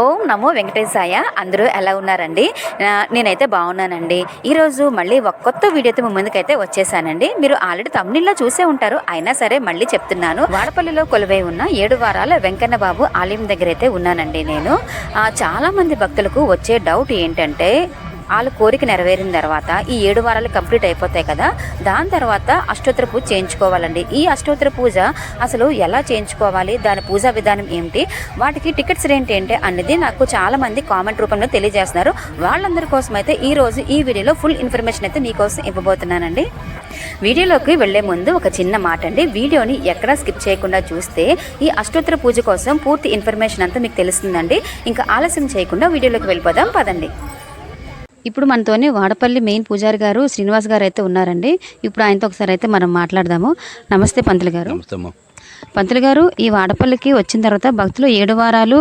ఓం నమో వెంకటేశాయ. అందరూ ఎలా ఉన్నారండి? నేనైతే బాగున్నానండి. ఈరోజు మళ్ళీ ఒక కొత్త వీడియోతో మీ ముందుకైతే వచ్చేసానండి. మీరు ఆల్రెడీ తమిళలో చూసే ఉంటారు. అయినా సరే మళ్ళీ చెప్తున్నాను. వాడపల్లిలో కొలువై ఉన్న ఏడు వారాల వెంకన్న బాబు ఆలయం దగ్గర అయితే ఉన్నానండి నేను. చాలామంది భక్తులకు వచ్చే డౌట్ ఏంటంటే వాళ్ళ కోరిక నెరవేరిన తర్వాత ఈ ఏడు వారాలు కంప్లీట్ అయిపోతాయి కదా దాని తర్వాత అష్టోత్తర పూజ చేయించుకోవాలండి. ఈ అష్టోత్తర పూజ అసలు ఎలా చేయించుకోవాలి దాని పూజా విధానం ఏమిటి వాటికి టికెట్స్ రేంట్ ఏంటి అనేది నాకు చాలా మంది కామెంట్ రూపంలో తెలియజేస్తున్నారు. వాళ్ళందరి కోసం అయితే ఈ రోజు ఈ వీడియోలో ఫుల్ ఇన్ఫర్మేషన్ అయితే మీకోసం ఇవ్వబోతున్నానండి. వీడియోలోకి వెళ్ళే ముందు ఒక చిన్న మాట అండి వీడియోని ఎక్కడా స్కిప్ చేయకుండా చూస్తే ఈ అష్టోత్తర పూజ కోసం పూర్తి ఇన్ఫర్మేషన్ అంతా మీకు తెలుస్తుందండి. ఇంకా ఆలస్యం చేయకుండా వీడియోలోకి వెళ్ళిపోదాం పదండి. ఇప్పుడు మనతోనే వాడపల్లి మెయిన్ పూజారి గారు శ్రీనివాస్ గారు అయితే ఉన్నారండి. ఇప్పుడు ఆయనతో ఒకసారి అయితే మనం మాట్లాడదాము. నమస్తే పంతులు గారు. నమస్తే పంతులు గారు ఈ వాడపల్లికి వచ్చిన తర్వాత భక్తులు ఏడు వారాలు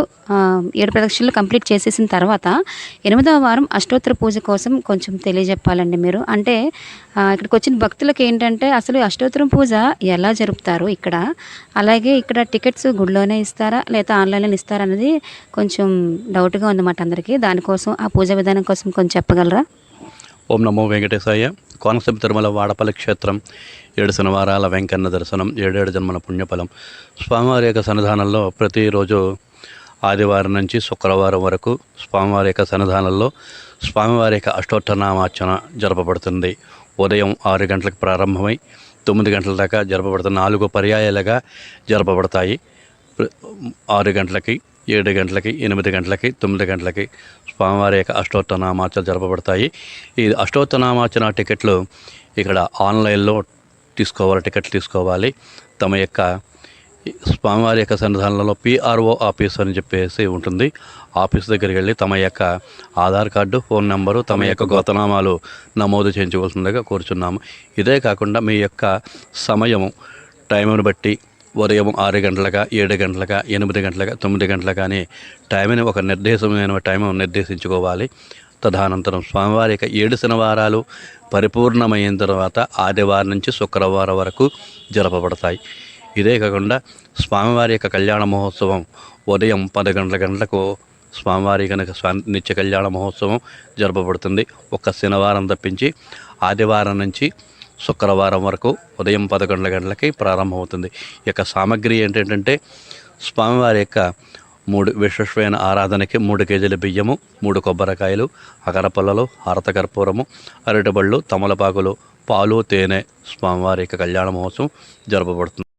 ఏడు ప్రదక్షిణలు కంప్లీట్ చేసేసిన తర్వాత ఎనిమిదవ వారం అష్టోత్తర పూజ కోసం కొంచెం తెలియజెప్పాలండి మీరు. అంటే ఇక్కడికి వచ్చిన భక్తులకు ఏంటంటే అసలు అష్టోత్తరం పూజ ఎలా జరుపుతారు ఇక్కడ? అలాగే ఇక్కడ టికెట్స్ గుడిలోనే ఇస్తారా లేదా ఆన్లైన్లో ఇస్తారా అనేది కొంచెం డౌట్గా ఉందన్నమాట అందరికీ. దానికోసం ఆ పూజ విధానం కోసం కొంచెం చెప్పగలరా? ఓం నమో వెంకటేశాయ. కోనసీమ తిరుమల వాడపల్లి క్షేత్రం ఏడు శనివారాల వెంకన్న దర్శనం ఏడేడు జన్మల పుణ్యఫలం. స్వామివారి యొక్క సన్నిధానంలో ప్రతిరోజు ఆదివారం నుంచి శుక్రవారం వరకు స్వామివారి యొక్క సన్నిధానంలో స్వామివారి యొక్క అష్టోత్తరనామార్చన జరపబడుతుంది. ఉదయం ఆరు గంటలకు ప్రారంభమై తొమ్మిది గంటల దాకా జరపబడుతుంది నాలుగు పర్యాయాలుగా జరపబడతాయి. ఆరు గంటలకి ఏడు గంటలకి ఎనిమిది గంటలకి తొమ్మిది గంటలకి స్వామివారి యొక్క అష్టోత్తనామార్చన జరపబడతాయి. ఈ అష్టోత్తనామార్చన టికెట్లు ఇక్కడ ఆన్లైన్లో తీసుకోవాలి టికెట్లు తీసుకోవాలి. తమ యొక్క స్వామివారి యొక్క సన్నిధానంలో పిఆర్ఓ ఆఫీస్ అని చెప్పేసి ఉంటుంది. ఆఫీస్ దగ్గరికి వెళ్ళి తమ యొక్క ఆధార్ కార్డు ఫోన్ నెంబరు తమ యొక్క గోతనామాలు నమోదు చేయించవలసిందిగా కోరుచున్నాము. ఇదే కాకుండా మీ యొక్క సమయము టైంను బట్టి ఉదయం ఆరు గంటలగా ఏడు గంటలగా ఎనిమిది గంటలగా తొమ్మిది గంటల అని టైంని ఒక నిర్దేశమైన టైం నిర్దేశించుకోవాలి. తదనంతరం స్వామివారి యొక్క ఏడు శనివారాలు పరిపూర్ణమైన తర్వాత ఆదివారం నుంచి శుక్రవారం వరకు జరపబడతాయి. ఇదే కాకుండా స్వామివారి యొక్క కళ్యాణ మహోత్సవం ఉదయం పది గంటల గంటలకు స్వామివారి కనుక స్వామి నిత్య కళ్యాణ మహోత్సవం జరపబడుతుంది. ఒక శనివారం తప్పించి ఆదివారం నుంచి శుక్రవారం వరకు ఉదయం పదకొండు గంటలకి ప్రారంభమవుతుంది. ఈ యొక్క సామాగ్రి ఏంటంటే స్వామివారి యొక్క మూడు విశ్వశ్వైన ఆరాధనకి మూడు కేజీల బియ్యము మూడు కొబ్బరికాయలు అగరపల్లలు హరతకర్పూరము అరటిబళ్ళు తమలపాకులు పాలు తేనె స్వామివారి యొక్క కళ్యాణ మహోత్సవం జరపబడుతుంది.